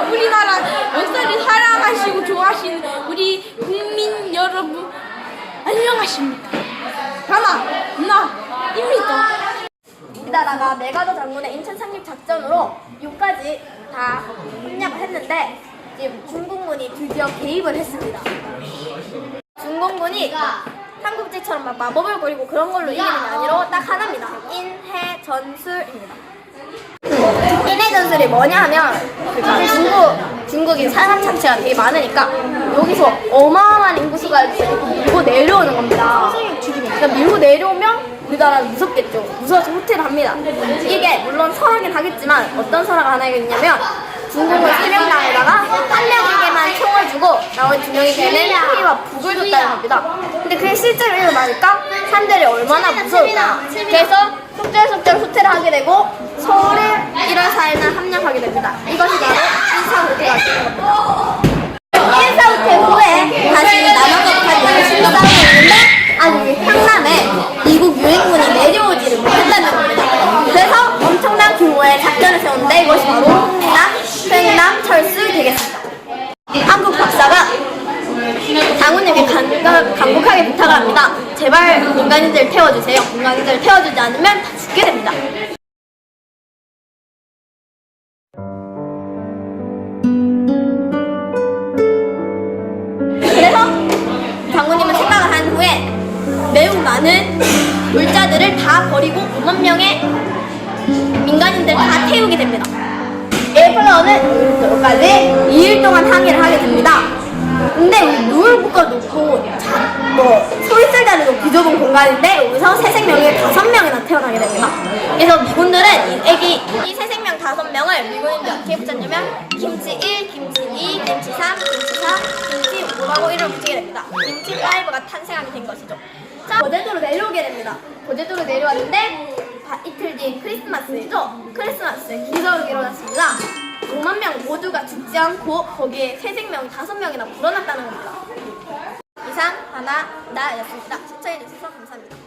우리나라 역사를 사랑하시고 좋아하시는 우리 국민 여러분 안녕하십니까? 하나, 나입니다. 이다라가 메가더 장군의 인천 상륙 작전으로 6까지 다 협력을 했는데 지금 중공군이 드디어 개입을 했습니다. 중공군이 삼국지처럼 막 마법을 부리고 그런 걸로 이기는 게 아니라 딱 하나입니다. 인해 전술입니다. 인해 전술이 뭐냐 하면 그러니까 중국 중국이 자체가 되게 많으니까 여기서 어마어마한 인구수가 밀고 내려오는 겁니다. 그러니까 밀고 내려오면 우리나라는 무섭겠죠. 무서워서 후퇴를 합니다. 이게 물론 설하긴 하겠지만 어떤 설화가 하나 있냐면 중국은 세 명당에다가 한 명에게만 총을 주고 나머지 두 명에게는 피와 북을 줬다는 겁니다. 근데 그게 실제로 일어나니까 사람들이 얼마나 무서울까. 그래서 속절속절 후퇴를 하게 되고 서울에 이런 사회는 합력하게 됩니다. 이것이 바로 인사후퇴가 되는 겁니다. 인사후퇴 후에 다시 열심히 싸우고 있는데 아직 향남에 미국 유행군이 내려오지를 못했다는 겁니다. 그래서 엄청난 규모의 작전을 세웠는데 이것이 바로 흥남, 횡남 철수 되겠습니다. 한국 박사가 간, 간곡하게 부탁을 합니다. 제발 민간인들 태워주세요. 민간인들 태워주지 않으면 다 죽게 됩니다. 그래서 장군님은 생각을 한 후에 매우 많은 물자들을 다 버리고 5만 명의 민간인들 다 태우게 됩니다. 에어플라워는 여기까지 2일 동안 항해를 하게 됩니다. 공간인데 여기서 새 생명이 다섯 명이나 태어나게 됩니다. 그래서 미군들은 이 애기 이새 생명 다섯 명을 미군인들 어떻게 붙였냐면 김치 1, 김치 2, 김치 3, 김치 4, 김치 5라고 이름을 붙이게 됩니다. 김치 5가 탄생하게 된 것이죠. 자, 거제도로 내려오게 됩니다. 거제도로 내려왔는데 바- 이틀 뒤 크리스마스이죠? 크리스마스 기적이 일어났습니다. 5만 명 모두가 죽지 않고 거기에 새 생명 다섯 명이나 불어났다는 겁니다. 하나 나였습니다. 시청해주셔서 감사합니다.